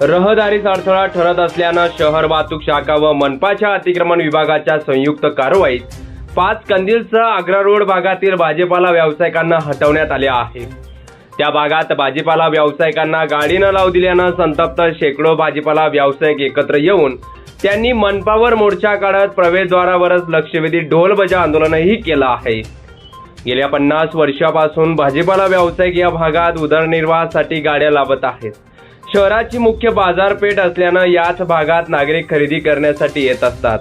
रहदारीचा अडथळा ठरत असल्यानं शहर वाहतूक शाखा व मनपाच्या अतिक्रमण विभागाच्या संयुक्त कारवाईत पाच कंदिलसह आग्रा रोड भागातील भाजीपाला व्यावसायिकांना हटवण्यात आले आहे. त्या भागात भाजीपाला व्यावसायिकांना गाडी न लावू दिल्यानं संतप्त शेकडो भाजीपाला व्यावसायिक एकत्र येऊन त्यांनी मनपावर मोर्चा काढत प्रवेशद्वारावरच लक्षवेधी ढोलबजा आंदोलनही केलं आहे. गेल्या पन्नास वर्षापासून भाजीपाला व्यावसायिक या भागात उदरनिर्वाहासाठी गाड्या लावत आहेत. शहराची मुख्य बाजारपेठ असल्यानं याच भागात नागरिक खरेदी करण्यासाठी येत असतात.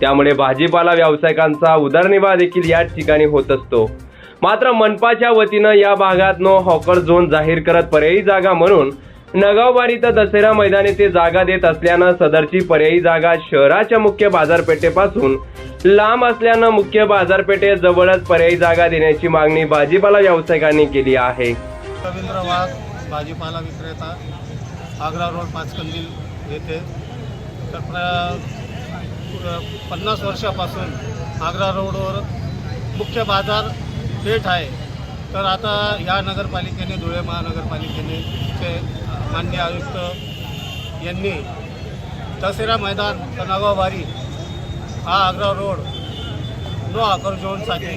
त्यामुळे भाजीपाला व्यावसायिकांचा उदरनिर्वाह देखील याच ठिकाणी होत असतो. मात्र मनपाच्या वतीनं या भागात नो हॉकर झोन जाहीर करत पर्यायी जागा म्हणून नगावबारी तर दसरा मैदानी ते जागा देत असल्यानं सदरची पर्यायी जागा शहराच्या मुख्य बाजारपेठेपासून लांब असल्यानं मुख्य बाजारपेठेत जवळच पर्यायी जागा देण्याची मागणी भाजीपाला व्यावसायिकांनी केली आहे. रवींद्र वाघ भाजीपाला विक्रेता आग्रा रोड पाचकंदील येथे. तर प्र पन्नास वर्षापासून आग्रा रोडवर मुख्य बाजार पेठ आहे. तर आता या नगरपालिकेने धुळे महानगरपालिकेने चे मान्य आयुक्त यांनी दसेरा मैदान तणावावारी हा आग्रा रोड नो आकर झोनसाठी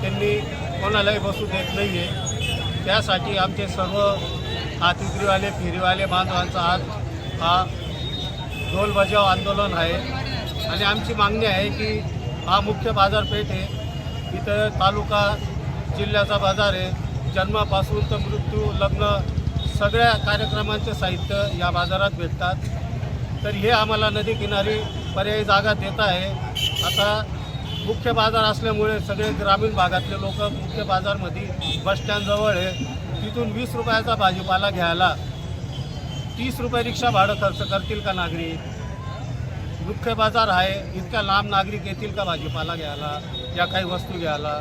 त्यांनी कोणालाही बसू देत नाही आहे त्यासाठी आमचे सर्व हातविक्रीवाले फेरीवाले बांधवांचा आज हा ढोल बजाव आंदोलन आहे. आणि आमची मागणी आहे की हा मुख्य बाजारपेठ आहे. इथं तालुका जिल्ह्याचा बाजार आहे. जन्मापासून तर मृत्यू लग्न सगळ्या कार्यक्रमांचे साहित्य या बाजारात भेटतात. तर हे आम्हाला नदीकिनारी पर्यायी जागा देत आहे. आता मुख्य बाजार असल्यामुळे सगळे ग्रामीण भागातले लोक मुख्य बाजारमध्ये बसस्टँडजवळ आहे. तिथून वीस रुपयाचा भाजीपाला घ्यायला तीस रुपये रिक्षा भाडं खर्च करतील का नागरिक? मुख्य बाजार आहे इतक्या लांब नागरिक येतील का भाजीपाला घ्यायला? या काही वस्तू घ्यायला?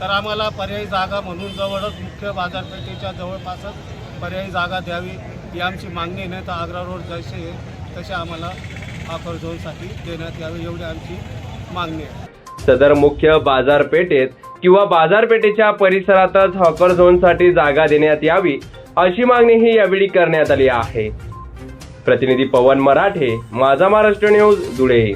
तर आम्हाला पर्यायी जागा म्हणून जवळच मुख्य बाजारपेठेच्या जवळपासच पर्यायी जागा द्यावी ही आमची मागणी नाही तर आग्रा रोड जसे तसे आम्हाला ऑफर झोनसाठी देण्यात यावी एवढी आमची मागणी आहे. सदर मुख्य बाजारपेठेत किंवा बाजारपेठेच्या परिसरातच हॉकर झोनसाठी जागा देण्यात यावी अशी मागणीही यावेळी करण्यात आली आहे. प्रतिनिधी पवन मराठे माझा महाराष्ट्र न्यूज धुळे.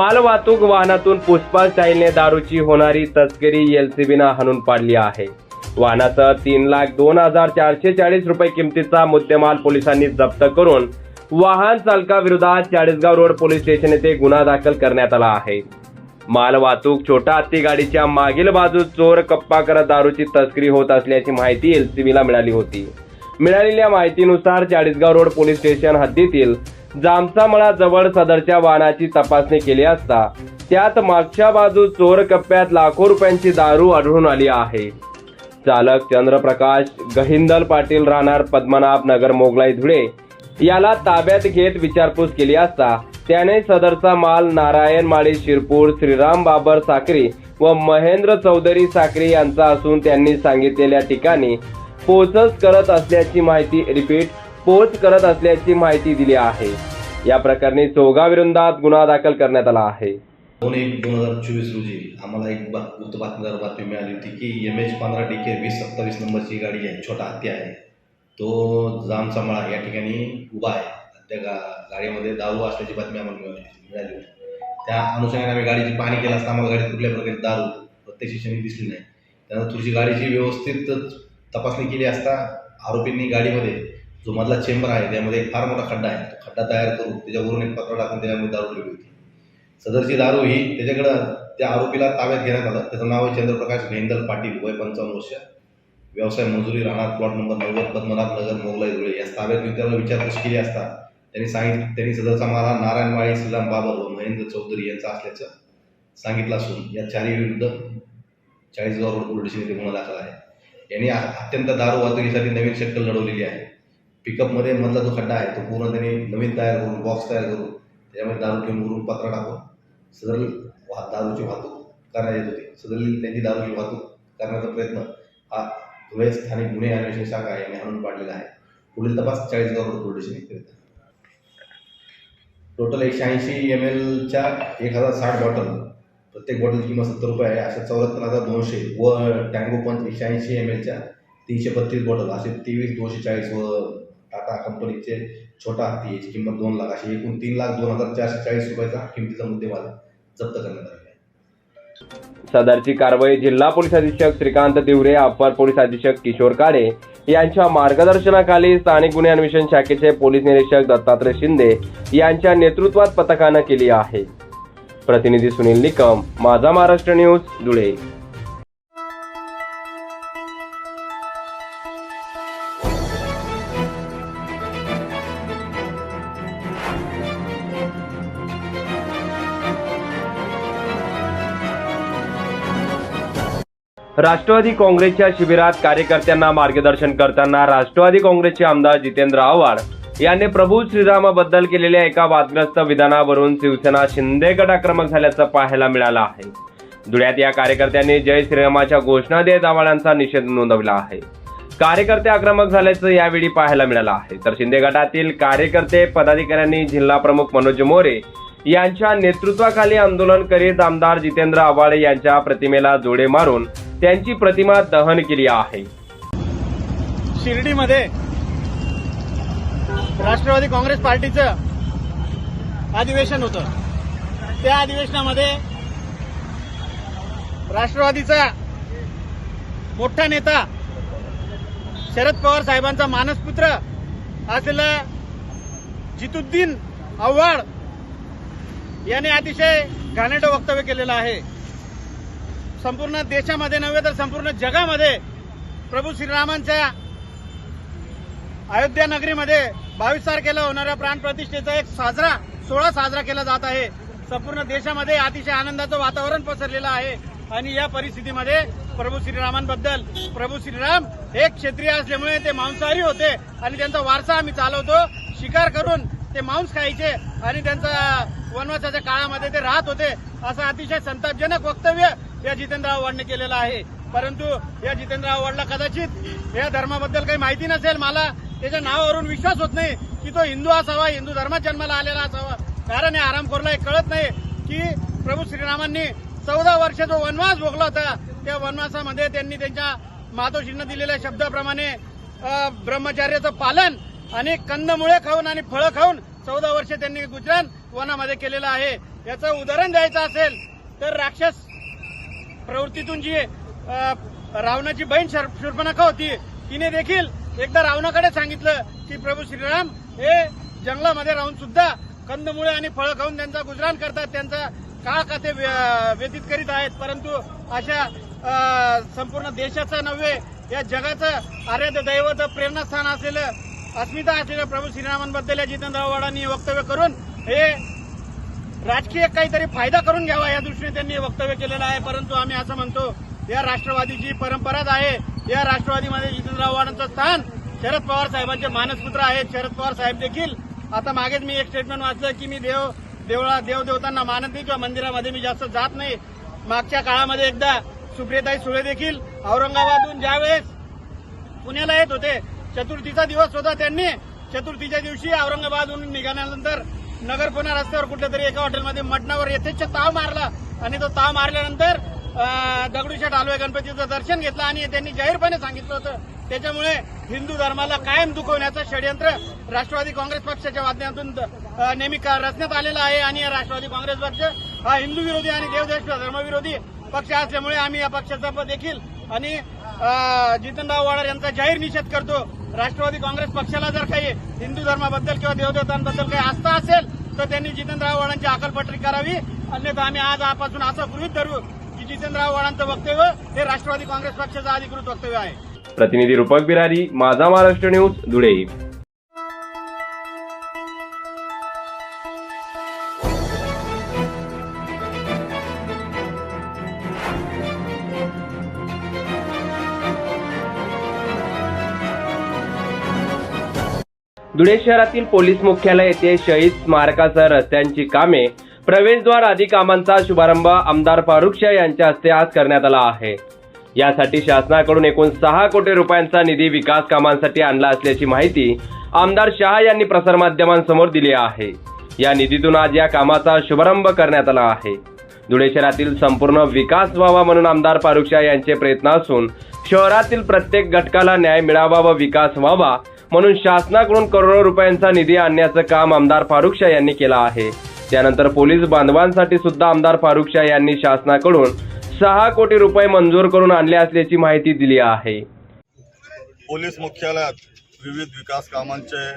मालवाहतूक वाहनातून पुष्पा स्टाईलने दारूची होणारी तस्करी एलसीबीनं हाणून पाडली आहे. वाहनासह तीन लाख दोन हजार चारशे चाळीस रुपये किमतीचा मुद्देमाल पोलिसांनी जप्त करून वाहन चालकाविरोधात चाळीसगाव रोड पोलीस स्टेशन येथे गुन्हा दाखल करण्यात आला आहे. माल वाहतूक छोटा हत्ती गाडीच्या मागील बाजू चोर कप्पा करत दारूची तस्करी होत असल्याची माहिती एलसीबीला मिळाली होती. मिळालेल्या माहितीनुसार चाळीसगाव रोड पोलीस स्टेशन हद्दीतील जामचामळा जवळ सदरच्या वाहनाची तपासणी केली असता त्यात मागच्या बाजू चोर कप्प्यात लाखो रुपयांची दारू आढळून आली आहे. चालक चंद्रप्रकाश गहिंदल पाटील राहणार पद्मनाभ नगर मोगलाई धुळे याला ताब्यात घेत विचारपूस केली असता त्याने सदरचा माल नारायण माळी शिरपूर श्रीराम बाबर साक्री व महेंद्र चौधरी साक्री यांचा असून त्यांनी सांगितलेल्या ठिकाणी पोचस करत असल्याची माहिती रिपीट पोच करत असल्याची माहिती दिली आहे. या प्रकरणी चौघाविरोधात गुन्हा दाखल करण्यात आला आहे. दोन एक दोन हजार चोवीस रोजी आम्हाला एक बा वृत्त बातमीदार बातमी मिळाली होती की एम एच पंधरा डी के वीस सत्तावीस नंबरची गाडी आहे छोटा हत्ती आहे. तो जामचामळा या ठिकाणी उभा आहे. त्या गा गाडीमध्ये दारू असल्याची बातमी आम्हाला मिळाली मिळाली होती. त्या अनुषंगाने आम्ही गाडीची पाहणी केलं असता आम्हाला गाडीत कुठल्या प्रकारे दारू प्रत्यक्ष क्षणी दिसली नाही. त्यानंतर थोडीशी गाडीची व्यवस्थित तपासणी केली असता आरोपींनी गाडीमध्ये जो मधला चेंबर आहे त्यामध्ये एक फार मोठा खड्डा आहे. तो खड्डा तयार करून त्याच्यावरून एक पत्र टाकून त्याच्यामध्ये दारू ठेवली होती. सदरची दारू ही त्याच्याकडं त्या आरोपीला ताब्यात घेण्यात आलं. त्याचं नाव आहे चंद्रप्रकाश भेंदल पाटील वय पंचावन्न वर्ष. व्यवसाय मंजुरी राहणार प्लॉट नंबर नव्वद पद्मनाभ नगर मोगलाई धुळे. या ताब्यात घेऊन त्याला विचारपूस केली असता त्यांनी सांगितलं त्यांनी सदरचा मारा नारायण वाळी श्रीराम बाबर व महेंद्र चौधरी यांचा असल्याचं सांगितलं असून या चारी विरुद्ध चाळीसगाव रोड पोलीस स्टेशन येथे गुन्हा दाखल आहे. यांनी आ- अत्यंत दारू वाहतुकीसाठी नवीन शक्कल लढवलेली आहे. पिकअपमध्ये मधला जो खड्डा आहे तो पूर्ण त्यांनी नवीन तयार करून बॉक्स तयार करून त्याच्यामध्ये दारू ठेवून वरून पत्रा टाकून सदर वा दारूची वाहतूक करण्यात येत होती. सदरली त्यांची दारूची वाहतूक करण्याचा प्रयत्न हा धुळे स्थानिक गुन्हे अन्वेषण शाखा यांनी हाणून पाडलेला आहे. पुढील तपास चाळीसगाव रोड पोलीस करीत टोटल एकशे ऐंशी एम एलच्या एक हजार साठ बॉटल प्रत्येक बॉटल किंमत सत्तर रुपये आहे. अशा चौऱ्याहत्तर हजार दोनशे व टँगो पंच एकशे ऐंशी एम एलच्या तीनशे बत्तीस बॉटल असे तेवीस दोनशे चाळीस व टाटा कंपनीचे छोटा हत्ती याची किंमत दोन लाख अशी एकूण तीन लाख दोन हजार चारशे चाळीस रुपयाचा किमतीचा मुद्देमाल जप्त करण्यात आला सदरची कारवाई जिल्हा पोलीस अधीक्षक श्रीकांत दिवरे अपर पोलीस अधीक्षक किशोर काळे यांच्या मार्गदर्शनाखाली स्थानिक गुन्हे अन्वेषण शाखेचे पोलीस निरीक्षक दत्तात्रय शिंदे यांच्या नेतृत्वात पथकानं केली आहे. प्रतिनिधी सुनील निकम माझा महाराष्ट्र न्यूज धुळे. राष्ट्रवादी काँग्रेसच्या शिबिरात कार्यकर्त्यांना मार्गदर्शन करताना राष्ट्रवादी काँग्रेसचे आमदार जितेंद्र आव्हाड यांनी प्रभू श्रीरामाबद्दल केलेल्या एका वादग्रस्त विधानावरून शिवसेना शिंदे गट आक्रमक झाल्याचं पाहायला मिळालं आहे. धुळ्यात या कार्यकर्त्यांनी जय श्रीरामाच्या घोषणा देत आव्हाडांचा निषेध नोंदवला आहे. कार्यकर्ते आक्रमक झाल्याचं यावेळी पाहायला मिळालं आहे. तर शिंदे गटातील कार्यकर्ते पदाधिकाऱ्यांनी जिल्हा प्रमुख मनोज मोरे यांच्या नेतृत्वाखाली आंदोलन करीत आमदार जितेंद्र आव्हाड यांच्या प्रतिमेला जोडे मारून त्यांची प्रतिमा दहन केली आहे. शिर्डीमध्ये राष्ट्रवादी काँग्रेस पार्टीचं अधिवेशन होतं. त्या अधिवेशनामध्ये राष्ट्रवादीचा मोठा नेता शरद पवार साहेबांचा मानसपुत्र असलेला जितुद्दीन आव्हाड याने अतिशय घाणेरडं वक्तव्य केलेलं आहे. संपूर्ण देशामध्ये नव्हे तर संपूर्ण जगामध्ये प्रभू श्रीरामांच्या अयोध्या नगरीमध्ये बावीस तारखेला होणाऱ्या प्राणप्रतिष्ठेचा एक साजरा सोहळा साजरा केला जात आहे. संपूर्ण देशामध्ये अतिशय आनंदाचं वातावरण पसरलेलं आहे आणि या परिस्थितीमध्ये प्रभू श्रीरामांबद्दल प्रभू श्रीराम हे क्षेत्रीय असल्यामुळे ते मांसाहारी होते आणि त्यांचा वारसा आम्ही चालवतो. शिकार करून ते मांस खायचे आणि त्यांचा वनवासाच्या काळामध्ये ते राहत होते असं अतिशय संतापजनक वक्तव्य या जितेंद्र आव्हाडने केलेलं आहे. परंतु या जितेंद्र आव्हाडला कदाचित या धर्माबद्दल काही माहिती नसेल. मला त्याच्या नावावरून विश्वास होत नाही की तो हिंदू असावा हिंदू धर्मात जन्माला आलेला असावा. कारण या आरामखोरला हे कळत नाही की प्रभू श्रीरामांनी चौदा वर्ष जो वनवास भोगला होता त्या वनवासामध्ये त्यांनी त्यांच्या मातोश्रींना दिलेल्या शब्दाप्रमाणे ब्रह्मचार्याचं ब्रह्मचर्याचं पालन आणि कंदमुळे खाऊन आणि फळं खाऊन चौदा वर्ष त्यांनी गुजरात वनामध्ये केलेलं आहे. याचं उदाहरण द्यायचं असेल तर राक्षस प्रवृत्तीतून जी रावणाची बहीण शर- शूर्पणखा होती तिने देखील एकदा रावणाकडे सांगितलं की प्रभू श्रीराम हे जंगलामध्ये राहून सुद्धा कंदमुळे आणि फळं खाऊन त्यांचा गुजराण करतात. त्यांचा काळ का ते व्य- व्यतीत करीत आहेत. परंतु अशा संपूर्ण देशाचा नव्हे या जगाचं आराध्य दैवत प्रेरणास्थान असलेलं अस्मिता असलेल्या प्रभू श्रीरामांबद्दल या जितेंद्र आव्हाडांनी वक्तव्य करून हे राजकीय काहीतरी फायदा करून घ्यावा या दृष्टीने त्यांनी वक्तव्य केलेलं आहे. परंतु आम्ही असं म्हणतो या राष्ट्रवादीची परंपराच आहे या राष्ट्रवादीमध्ये जितेंद्र आव्हाडांचं स्थान शरद पवार साहेबांचे मानसपुत्र आहेत. शरद पवार साहेब देखील आता मागेच मी एक स्टेटमेंट वाचलं की मी देव देवळा देवदेवतांना मानत नाही किंवा मंदिरामध्ये मी जास्त जात नाही. मागच्या काळामध्ये एकदा सुप्रियताई सुळे देखील औरंगाबादहून ज्यावेळेस पुण्याला येत होते चतुर्थीचा दिवस होता त्यांनी. चतुर्थीच्या दिवशी औरंगाबादहून निघाल्यानंतर नगरपुणा रस्त्यावर कुठल्या तरी एका हॉटेलमध्ये मटणावर यथेच्छ ताव मारला. आणि तो ताव मारल्यानंतर दगडूशेठ आलोय गणपतीचं दर्शन घेतलं आणि त्यांनी जाहीरपणे सांगितलं होतं. त्याच्यामुळे हिंदू धर्माला कायम दुखवण्याचं षडयंत्र राष्ट्रवादी काँग्रेस पक्षाच्या वाद्यातून नेहमी का- रचण्यात आलेलं आहे. आणि राष्ट्रवादी काँग्रेस पक्ष हा हिंदू विरोधी आणि देवदेश धर्मविरोधी पक्ष असल्यामुळे आम्ही या पक्षाचा देखील आणि जितनराव वाडर यांचा जाहीर निषेध करतो. राष्ट्रवादी काँग्रेस पक्षाला जर काही हिंदू धर्माबद्दल किंवा देवदेवतांबद्दल काही आस्था असेल तर त्यांनी जितेंद्र आव्हाडांची अकलपट्टी करावी. अन्यथा आम्ही आज आपासून असं गृहित धरू की जितेंद्र आव्हाडांचं वक्तव्य हे राष्ट्रवादी काँग्रेस पक्षाचं अधिकृत वक्तव्य आहे. प्रतिनिधी रूपक बिरारी माझा महाराष्ट्र न्यूज धुळे. धुळे शहरातील पोलीस मुख्यालय येथे शहीद स्मारकासह रस्त्यांची कामे प्रवेशद्वार आदी कामांचा शुभारंभ आमदार फारुख शाह यांच्या हस्ते आज करण्यात आला आहे. यासाठी शासनाकडून एकूण सहा कोटी रुपयांचा निधी विकास कामांसाठी आणला असल्याची माहिती आमदार शहा यांनी प्रसारमाध्यमांसमोर दिली आहे. या निधीतून आज या कामाचा शुभारंभ करण्यात आला आहे. धुळे शहरातील संपूर्ण विकास व्हावा म्हणून आमदार फारुख शाह यांचे प्रयत्न असून शहरातील प्रत्येक घटकाला न्याय मिळावा व विकास व्हावा म्हणून शासनाकडून करोडो रुपयांचा निधी आणण्याचं काम आमदार फारुख शाह यांनी केलं आहे. त्यानंतर पोलीस बांधवांसाठी सुद्धा आमदार फारुख शाह यांनी शासनाकडून सहा कोटी रुपये मंजूर करून आणले असल्याची माहिती दिली आहे. पोलीस मुख्यालयात विविध विकास कामांचे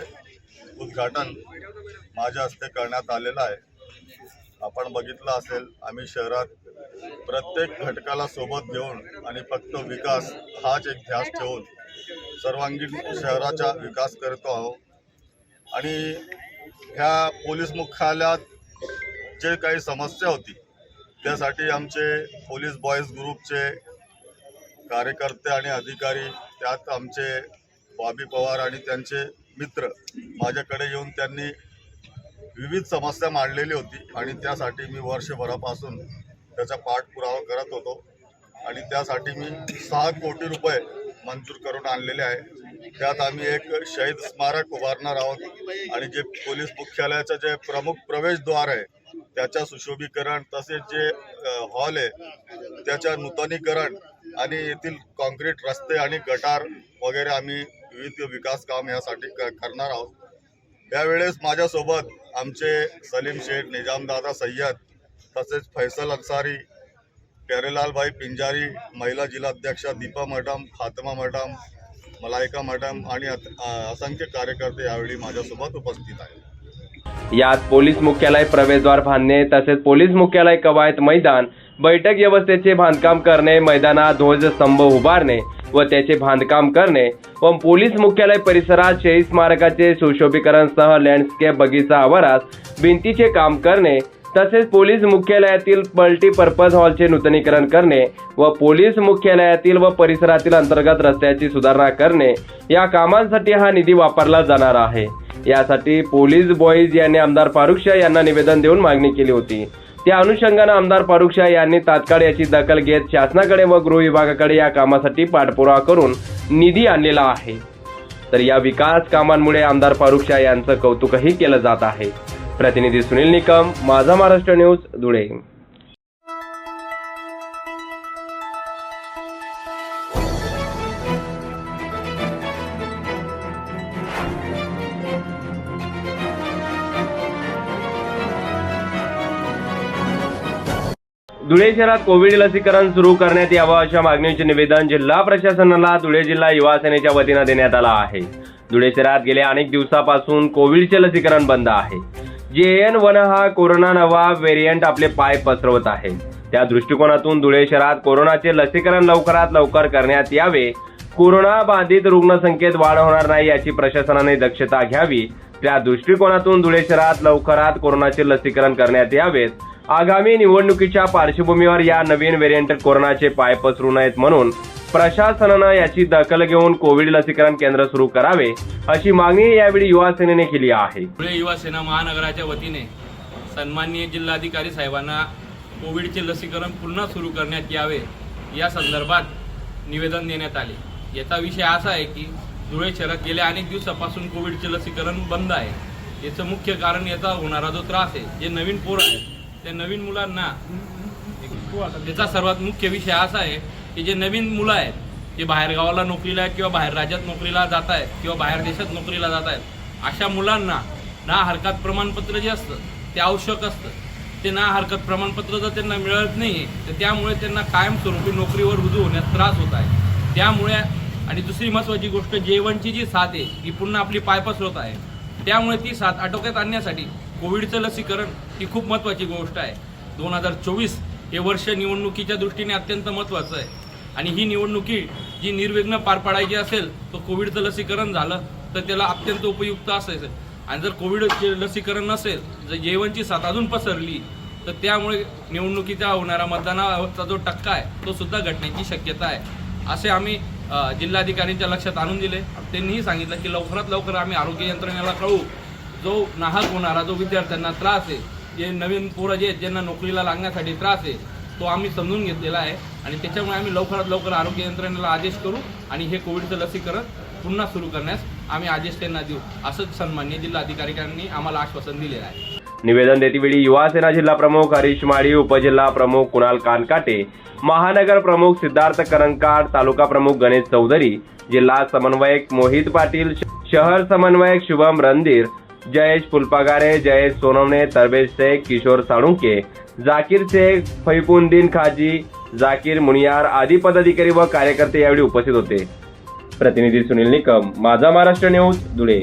उद्घाटन माझ्या हस्ते करण्यात आलेलं आहे. आपण बघितलं असेल आम्ही शहरात प्रत्येक घटकाला सोबत घेऊन आणि फक्त विकास हाच एक ध्यास ठेवून सर्वांगीण शहराचा विकास करतो आहोत. आणि ह्या पोलीस मुख्यालयात जे काही समस्या होती त्यासाठी आमचे पोलीस बॉईज ग्रुपचे कार्यकर्ते आणि अधिकारी त्यात आमचे बॉबी पवार आणि त्यांचे मित्र माझ्याकडे येऊन त्यांनी विविध समस्या मांडलेली होती आणि त्यासाठी मी वर्षभरापासून त्याचा पाठपुरावा करत होतो. आणि त्यासाठी मी सहा कोटी रुपये मंजूर करून आणलेले आहे. त्यात आम्ही एक शहीद स्मारक उभारणार आहोत आणि जे पोलीस मुख्यालयाचं जे प्रमुख प्रवेशद्वार आहे त्याच्या सुशोभीकरण तसेच जे हॉल आहे त्याच्या नूतनीकरण आणि येथील कॉन्क्रीट रस्ते आणि गटार वगैरे आम्ही विविध विकास काम यासाठी क- करणार आहोत. त्यावेळेस माझ्यासोबत आमचे सलीम शेख निजामदादा सय्यद तसेच फैसल अन्सारी प्यारेलालभाई पिंजारी महिला जिल्हाध्यक्षा Deepa madam Fatma madam Malaika madam आणि असंख्य कार्यकर्ते यावेळी माझ्यासोबत उपस्थित आहेत. यात पोलीस मुख्यालय प्रवेशद्वार बांधणे तसेच पोलीस मुख्यालय कवायत मैदान बैठक व्यवस्थेचे बांधकाम करणे मैदानात ध्वजस्तंभ उभारणे व त्याचे बांधकाम करणे व पोलीस मुख्यालय परिसरात शहीद स्मारकाचे सुशोभीकरणसह लँडस्केप बगीचा आवारात भिंतीचे काम करणे तसेच पोलीस मुख्यालयातील मल्टीपर्पज हॉलचे नूतनीकरण करणे व पोलीस मुख्यालयातील व परिसरातील अंतर्गत रस्त्याची सुधारणा करणे या कामांसाठी हा निधी वापरला जाणार आहे. यासाठी पोलीस बॉईज यांनी आमदार फारुख शाह यांना निवेदन देऊन मागणी केली होती. त्या अनुषंगानं आमदार फारुख शाह यांनी तात्काळ याची दखल घेत शासनाकडे व गृह विभागाकडे या कामासाठी पाठपुरावा करून निधी आणलेला आहे. तर या विकास कामांमुळे आमदार फारुख शाह यांचं कौतुकही केलं जात आहे. प्रतिनिधी सुनील निकम माझा महाराष्ट्र न्यूज धुळे. धुळे शहरात कोविड लसीकरण सुरू करण्यात यावं अशा मागणीचे निवेदन जिल्हा प्रशासनाला धुळे जिल्हा युवा सेनेच्या वतीनं देण्यात आलं आहे. धुळे शहरात गेल्या अनेक दिवसापासून कोविडचे लसीकरण बंद आहे. जे एन वन हा कोरोना नवा व्हेरियंट आपले पाय पसरवत आहे. त्या दृष्टिकोनातून धुळे शहरात कोरोनाचे लसीकरण लवकरात लवकर करण्यात यावे. कोरोना बाधित रुग्णसंख्येत वाढ होणार नाही याची प्रशासनाने दक्षता घ्यावी. त्या दृष्टिकोनातून धुळे शहरात लवकरात कोरोनाचे लसीकरण करण्यात यावेत. आगामी निवडणुकीच्या पार्श्वभूमीवर या नवीन व्हेरियंट कोरोनाचे पाय पसरू नयेत म्हणून प्रशासनानं याची दखल घेऊन कोविड लसीकरण केंद्र सुरू करावे. अशी मागणी यावेळी युवा सेनेने केली आहे. धुळे युवा सेना महानगराच्या वतीने सन्माननीय जिल्हाधिकारी साहेबांना कोविडचे लसीकरण पुन्हा सुरू करण्यात यावे या संदर्भात निवेदन देण्यात आले. याचा विषय असा आहे की धुळे शहरात गेल्या अनेक दिवसापासून कोविडचे लसीकरण बंद आहे. याचं मुख्य कारण याचा होणारा जो त्रास आहे जे नवीन पोरं आहेत त्या नवीन मुलांना याचा सर्वात मुख्य विषय असा आहे की जे नवीन मुलं आहेत जे बाहेर गावाला नोकरीला आहेत किंवा बाहेर राज्यात नोकरीला जात आहेत किंवा बाहेर देशात नोकरीला जात आहेत अशा मुलांना ना हरकत प्रमाणपत्र जे असतं ते आवश्यक असतं. ते ना हरकत प्रमाणपत्र जर त्यांना मिळत नाही तर त्यामुळे त्यांना कायमस्वरूपी नोकरीवर रुजू होण्यास त्रास होत आहे. त्यामुळे आणि दुसरी महत्त्वाची गोष्ट जेवणची जी साथ आहे ही पुन्हा आपली पायपास होत आहे. त्यामुळे ती साथ आटोक्यात आणण्यासाठी कोविडचं लसीकरण ही खूप महत्त्वाची गोष्ट आहे. दोन हजार चोवीस हे वर्ष निवडणुकीच्या दृष्टीने अत्यंत महत्त्वाचं आहे. आणि ही निवडणुकी जी निर्विघ्न पार पाडायची असेल तर कोविडचं लसीकरण झालं तर त्याला अत्यंत उपयुक्त असायचं. आणि जर कोविड लसीकरण नसेल जर जेवणची साथ अजून पसरली तर त्यामुळे निवडणुकीचा होणारा मतदानाचा जो टक्का आहे तो सुद्धा घटण्याची शक्यता आहे. असे आम्ही जिल्हाधिकाऱ्यांच्या लक्षात आणून दिले. त्यांनीही सांगितलं की लवकरात लवकर आम्ही आरोग्य यंत्रणेला कळवू. जो नाहक होणारा जो विद्यार्थ्यांना त्रास आहे जे नवीन पोरं जे आहेत ज्यांना नोकरीला लागण्यासाठी त्रास आहे तो आम्ही समजून घेतलेला आहे. आणि त्याच्यामुळे आम्ही लवकरात लवकर आरोग्य यंत्रणेला आदेश करू आणि हे कोविडचं लसीकरण पुन्हा सुरू करण्यास आम्ही आदेश त्यांना देऊ असंच सन्मान्य जिल्हाधिकाऱ्यांनी आम्हाला आश्वासन दिलेलं आहे. निवेदन देतेवेळी युवा सेना जिल्हा प्रमुख हरीश माळी उपजिल्हा प्रमुख कुणाल कानकाटे महानगर प्रमुख सिद्धार्थ करंकाड तालुका प्रमुख गणेश चौधरी जिल्हा समन्वयक मोहित पाटील शहर समन्वयक शुभम रणधीर जयेश फुलपागारे जयेश सोनवणे तरबेज शेख किशोर साळुंके जाकीर शेख फैपुद्दीन खाजी जाकीर मुनियार आदी पदाधिकारी व कार्यकर्ते यावेळी उपस्थित होते. प्रतिनिधी सुनील निकम माझा महाराष्ट्र न्यूज धुळे.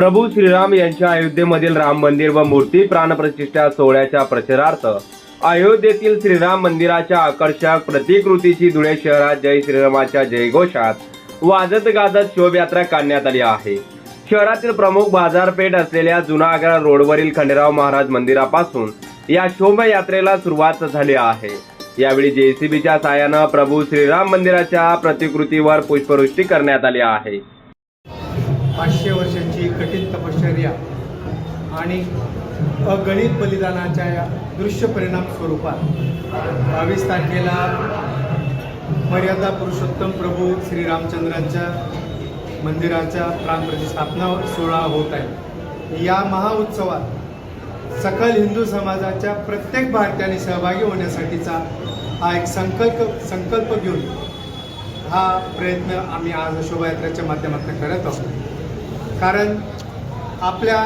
प्रभू श्रीराम यांच्या अयोध्येमधील राम मंदिर व मूर्ती प्राणप्रतिष्ठा सोहळ्याच्या प्रचारार्थ अयोध्येतील श्रीराम मंदिराच्या आकर्षक प्रतिकृतीची धुळे शहरात जय श्रीरामाच्या जयघोषात वाजत गाजत शोभयात्रा काढण्यात आली आहे. शहरातील प्रमुख बाजारपेठ असलेल्या जुना आग्रा रोडवरील खंडेराव महाराज मंदिरापासून या शोभयात्रेला सुरुवात झाली आहे. यावेळी जेसीबीच्या साहाय्यानं प्रभू श्रीराम मंदिराच्या प्रतिकृतीवर पुष्पवृष्टी करण्यात आली आहे. पाचशे वर्षांची कठीण तपश्चर्या आणि अगणित बलिदानाच्या या दृश्य परिणाम स्वरूपात. बावीस तारखेला मर्यादा पुरुषोत्तम प्रभू श्रीरामचंद्रांच्या मंदिराच्या प्राणप्रतिष्ठापना सोहळा होत आहे. या महाउत्सवात सकल हिंदू समाजाच्या प्रत्येक भारतीयाने सहभागी होण्यासाठीचा हा एक संकल्प संकल्प घेऊन हा प्रयत्न आम्ही आज शोभायात्रेच्या माध्यमातून करत आहोत. कारण आपल्या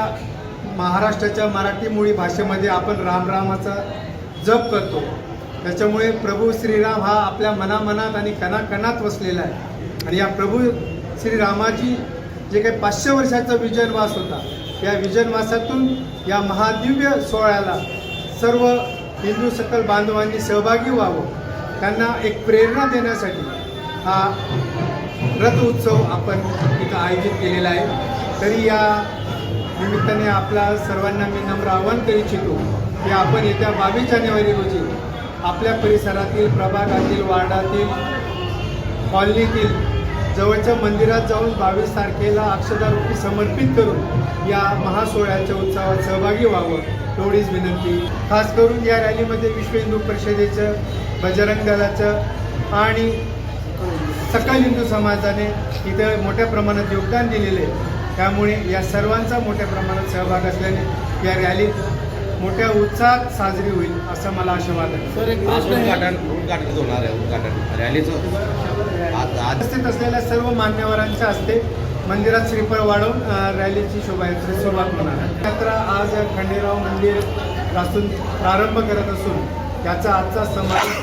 महाराष्ट्राच्या मराठी मुळी भाषेमध्ये आपण रामरामाचा जप करतो. त्याच्यामुळे प्रभू श्रीराम हा आपल्या मनामनात आणि कणाकणात वसलेला आहे. आणि या प्रभू श्रीरामाची जे काही पाचशे वर्षाचा विजनवास होता या विजनवासातून या महादिव्य सोहळ्याला सर्व हिंदू सकल बांधवांनी सहभागी व्हावं. त्यांना एक प्रेरणा देण्यासाठी हा रथ उत्सव आपण इथं आयोजित केलेला आहे. तरी या निमित्ताने आपल्या सर्वांना मी नम्र आवाहन करू इच्छितो की आपण येत्या बावीस जानेवारी रोजी आपल्या परिसरातील प्रभागातील वार्डातील कॉलनीतील जवळच्या मंदिरात जाऊन बावीस तारखेला अक्षदारूपी समर्पित करून या महासोहळ्याच्या उत्सवात सहभागी व्हावं एवढीच विनंती. खास करून या रॅलीमध्ये विश्व हिंदू परिषदेचं बजरंग दलाचं आणि सकल हिंदू समाजाने इथं मोठ्या प्रमाणात योगदान दिलेले आहे. त्यामुळे या सर्वांचा मोठ्या प्रमाणात सहभाग असल्याने या रॅलीत मोठ्या उत्साहात साजरी होईल असं मला आशावाद आहे सर एक आज प्रश्न आहे. उद्घाटन उद्घाटन होणार आहे? उद्घाटन रॅलीचं? उपस्थित असलेल्या सर्व मान्यवरांच्या हस्ते मंदिरात श्रीफळ वाढवून रॅलीची शोभायात्रा सुरुवात होणार आहे. यात्रा आज खंडेराव मंदिरपासून प्रारंभ करत असून याचा आजचा समावेश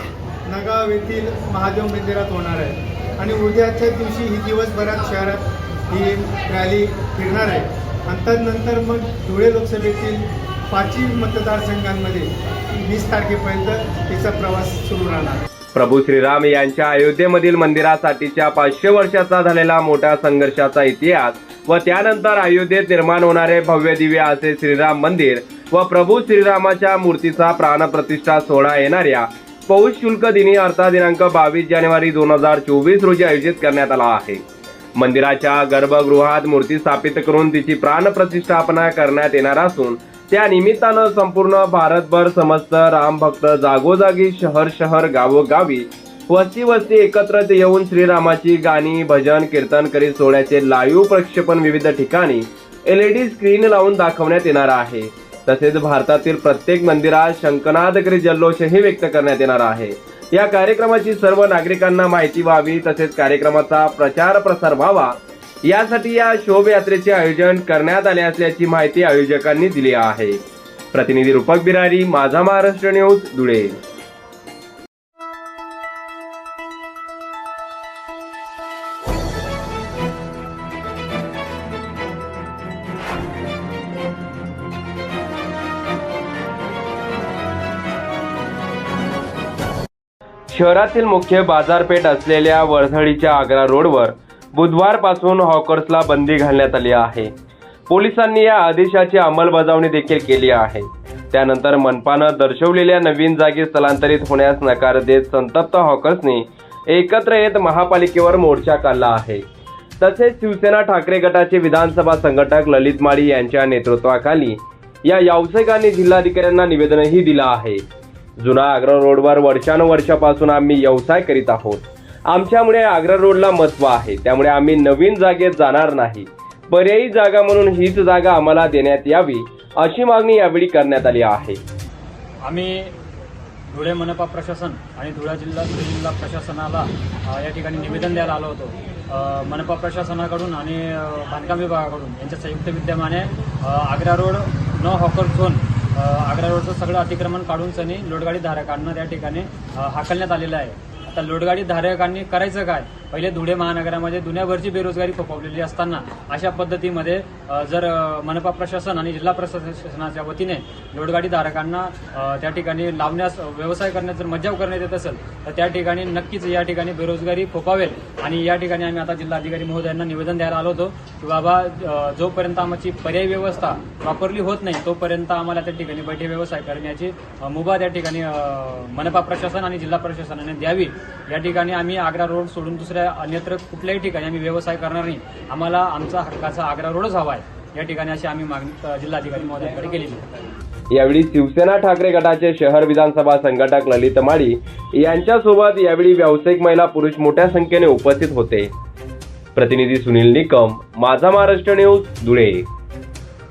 नगाव येथील महादेव मंदिरात होणार आहे. आणि उद्याच्या दिवशी ही दिवसभरात शहरात ही रॅली फिरणार आहे. आणि मग धुळे लोकसभेतील पाचही मतदारसंघांमध्ये वीस तारखेपर्यंत तिचा प्रवास सुरू राहणार. प्रभू श्रीराम यांच्या अयोध्येमधील मंदिरासाठीच्या पाचशे वर्षाचा झालेला मोठ्या संघर्षाचा इतिहास व त्यानंतर अयोध्येत निर्माण होणारे भव्य दिव्य असे श्रीराम मंदिर व प्रभू श्रीरामाच्या मूर्तीचा प्राणप्रतिष्ठा सोहळा येणाऱ्या पौष शुल्क दिनी अर्थात दिनांक बावीस जानेवारी दोन हजार चोवीस रोजी आयोजित करण्यात आला आहे. मंदिराच्या गर्भगृहात मूर्ती स्थापित करून तिची प्राणप्रतिष्ठापना करण्यात येणार असून त्या निमित्तानं संपूर्ण भारतभर समस्त राम भक्त जागोजागी शहर शहर गावोगावी वस्ती वस्ती एकत्र येऊन श्रीरामाची गाणी भजन कीर्तन करीत सोहळ्याचे लाईव्ह प्रक्षेपण विविध ठिकाणी एलईडी स्क्रीन लावून दाखवण्यात येणार आहे. तसेच भारतातील प्रत्येक मंदिरात शंकनादकरी जल्लोषही व्यक्त करण्यात येणार आहे. या कार्यक्रमाची सर्व नागरिकांना माहिती व्हावी तसेच कार्यक्रमाचा प्रचार प्रसार व्हावा. यासाठी या शोभयात्रेचे आयोजन करण्यात आले असल्याची माहिती आयोजकांनी दिली आहे. प्रतिनिधी रूपक बिरारी माझा महाराष्ट्र न्यूज धुळे. शहरातील मुख्य बाजारपेठ असलेल्या वर्धळीच्या आग्रा रोडवर बुधवारपासून हॉकर्सला बंदी घालण्यात आली आहे. पोलिसांनी या आदेशाची अंमलबजावणी देखील केली आहे. त्यानंतर मनपानं दर्शवलेल्या नवीन जागी स्थलांतरित होण्यास नकार देत संतप्त हॉकर्सनी एकत्र येत महापालिकेवर मोर्चा काढला आहे. तसेच शिवसेना ठाकरे गटाचे विधानसभा संघटक ललित माळी यांच्या नेतृत्वाखाली या व्यावसायिकांनी जिल्हाधिकाऱ्यांना निवेदनही दिलं आहे. जुना आग्रा रोडवर वर्षानुवर्षापासून आम्ही व्यवसाय करीत आहोत. आमच्यामुळे आग्रा रोडला महत्त्व आहे. त्यामुळे आम्ही नवीन जागेत जाणार नाही. पर्यायी जागा म्हणून हीच जागा आम्हाला देण्यात यावी अशी मागणी यावेळी करण्यात आली आहे. आम्ही धुळे मनपा प्रशासन आणि धुळे जिल्हा धुळे जिल्हा प्रशासनाला या ठिकाणी निवेदन द्यायला आलो होतो. मनपा प्रशासनाकडून आणि बांधकाम विभागाकडून यांच्या संयुक्त विद्यमाने आग्रा रोड न हॉकर झोन आग्रा रोडचं सगळं अतिक्रमण काढून सनी लोडगाडी धारकांना त्या ठिकाणी हाकलण्यात आलेलं आहे. आता लोडगाडी धारकांनी करायचं काय? पहिले धुळे महानगरामध्ये दुनियाभरची बेरोजगारी फोफवलेली असताना अशा पद्धतीमध्ये जर मनपा प्रशासन आणि जिल्हा प्रशासनाच्या वतीने लोडगाडी धारकांना त्या ठिकाणी लावण्यास व्यवसाय करण्यास जर मज्जाव करण्यात येत असेल तर त्या ठिकाणी नक्कीच या ठिकाणी बेरोजगारी फोपावेल आणि या ठिकाणी आम्ही आता जिल्हाधिकारी महोदयांना निवेदन द्यायला आलो होतो की बाबा जोपर्यंत आमची पर्यायी व्यवस्था प्रॉपरली होत नाही तोपर्यंत आम्हाला त्या ठिकाणी बैठे व्यवसाय करण्याची मुभा त्या ठिकाणी मनपा प्रशासन आणि जिल्हा प्रशासनाने द्यावी. या ठिकाणी आम्ही आग्रा रोड सोडून दुसऱ्या अन्यत्र कुठल्याही ठिकाणी आम्ही व्यवसाय करणार नाही. आम्हाला आमचा हक्काचा आग्रा रोडच हवा आहे. या ठिकाणी अशी आम्ही मागणी जिल्हाधिकारी महोदयांकडे केलेली यावेळी शिवसेना ठाकरे गटाचे शहर विधानसभा संघटक ललित माळी यांच्यासोबत यावेळी व्यावसायिक महिला पुरुष मोठ्या संख्येने उपस्थित होते. प्रतिनिधी सुनील निकम माझा महाराष्ट्र न्यूज धुळे.